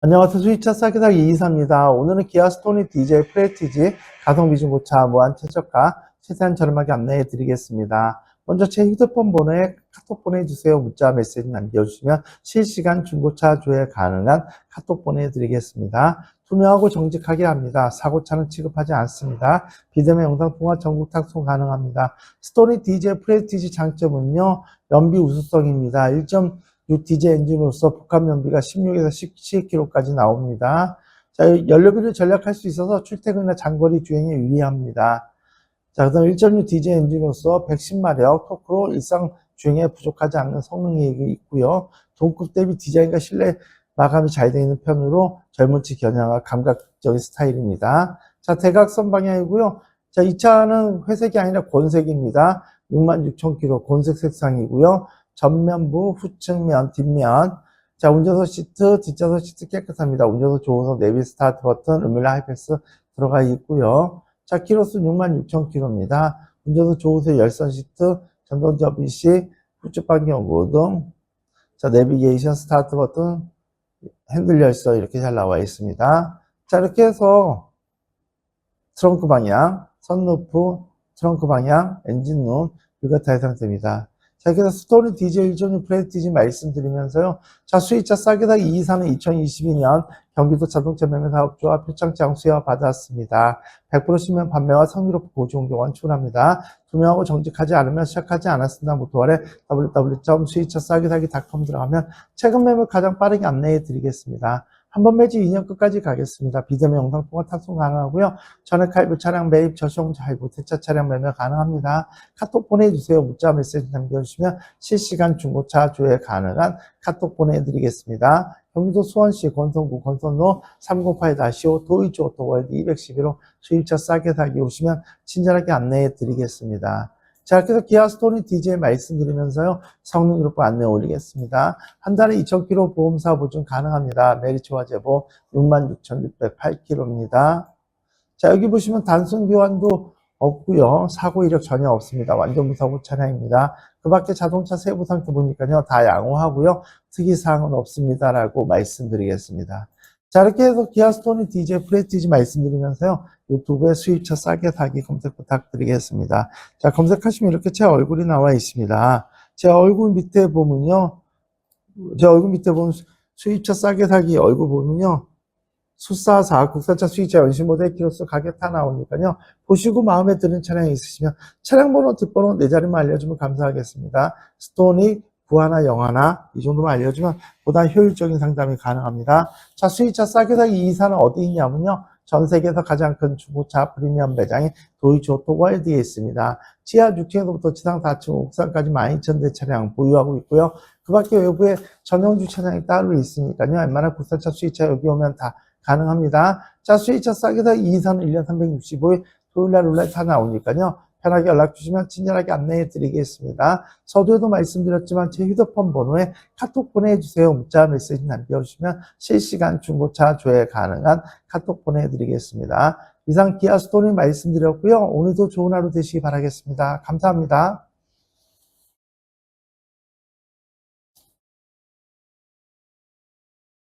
안녕하세요. 수입차 싸게사기 이이사입니다. 오늘은 기아 스토니 DJ 프레티지 가성비 중고차 무한 최저가 최대한 저렴하게 안내해 드리겠습니다. 먼저 제 휴대폰 번호에 카톡 보내주세요. 문자 메시지 남겨주시면 실시간 중고차 조회 가능한 카톡 보내드리겠습니다. 투명하고 정직하게 합니다. 사고차는 취급하지 않습니다. 비대면 영상 통화 전국 탁송 가능합니다. 스토니 DJ 프레티지 장점은요. 연비 우수성입니다. 1.6 DJ 엔진으로서 복합 연비가 16에서 17km까지 나옵니다. 자, 연료비를 절약할 수 있어서 출퇴근이나 장거리 주행에 유리합니다. 자, 그 다음 1.6 DJ 엔진으로서 110마력 토크로 일상 주행에 부족하지 않는 성능이 있고요. 동급 대비 디자인과 실내 마감이 잘 되어 있는 편으로 젊은 층 겨냥한 감각적인 스타일입니다. 자, 대각선 방향이고요. 자, 이 차는 회색이 아니라 곤색입니다. 66,000km 곤색 색상이고요. 전면부, 후측면, 뒷면. 자, 운전석 시트, 뒷좌석 시트 깨끗합니다. 운전석 조호석, 내비 스타트 버튼, 음밀라 하이패스 들어가 있고요. 자, 키로수 66,000km입니다. 운전석 조호석 열선 시트, 전동 접이식, 후측 반경 모등, 자, 내비게이션 스타트 버튼, 핸들 열선 이렇게 잘 나와 있습니다. 자, 이렇게 해서 트렁크 방향, 선루프, 트렁크 방향, 엔진룸, 뷰가 다 상태입니다. 자, 그래서 스토리 디젤 1.6 프레티지 말씀드리면서요. 자, 수입차 싸게 다 224는 2022년 경기도 자동차 매매 사업주와 표창장 수여 받았습니다. 100% 시면 판매와 성의롭고 고지공개 원 출합니다. 투명하고 정직하지 않으면 시작하지 않았습니다. 무토월에 www.수입차 싸게 사기.com 들어가면 최근 매물 가장 빠르게 안내해 드리겠습니다. 한 번 매지 2년 끝까지 가겠습니다. 비대면 영상 통화 탑승 가능하고요. 전액 할부 차량 매입, 저시용자 할부, 대차 차량 매매 가능합니다. 카톡 보내주세요. 문자 메시지 남겨주시면 실시간 중고차 조회 가능한 카톡 보내드리겠습니다. 경기도 수원시 권선구 권선로 308-5 도이치 오토월드 211호 수입차 싸게 사기 오시면 친절하게 안내해 드리겠습니다. 자, 그래서 기아 스토리 DJ 말씀드리면서요, 성능 그룹 안내 올리겠습니다. 한 달에 2,000km 보험사 보증 가능합니다. 메리츠와 제보 66,608km입니다. 자, 여기 보시면 단순 교환도 없고요. 사고 이력 전혀 없습니다. 완전 무사고 차량입니다. 그 밖에 자동차 세부 상태 보니까요. 다 양호하고요. 특이사항은 없습니다라고 말씀드리겠습니다. 자, 이렇게 해서 기아 스토니 DJ 프레티지 말씀드리면서요. 유튜브에 수입차 싸게 사기 검색 부탁드리겠습니다. 자, 검색하시면 이렇게 제 얼굴이 나와 있습니다. 제 얼굴 밑에 보면요. 제 얼굴 밑에 보면 수입차 싸게 사기 얼굴 보면요. 수사사 국산차 수입차 연식 모델 키로수 가격 다 나오니까요. 보시고 마음에 드는 차량이 있으시면 차량 번호, 뒷번호 네 자리만 알려주면 감사하겠습니다. 스토니 구하나 영하나 이 정도만 알려주면 보다 효율적인 상담이 가능합니다. 자, 수입차 싸게 사기 이 사는 어디 있냐면요. 전 세계에서 가장 큰 중고차 프리미엄 매장이 도이치 오토 월드에 있습니다. 지하 6층에서부터 지상 4층 옥상까지 12,000대 차량 보유하고 있고요. 그 밖에 외부에 전용 주차장이 따로 있으니까요. 웬만한 국산차 수입차 여기 오면 다 가능합니다. 자, 수입차 싸게 사기 이 사는 1년 365일 토요일 날 룰렛 다 나오니까요. 편하게 연락 주시면 친절하게 안내해 드리겠습니다. 서두에도 말씀드렸지만 제 휴대폰 번호에 카톡 보내주세요. 문자 메시지 남겨주시면 실시간 중고차 조회 가능한 카톡 보내드리겠습니다. 이상 기아 스토리 말씀드렸고요. 오늘도 좋은 하루 되시기 바라겠습니다. 감사합니다.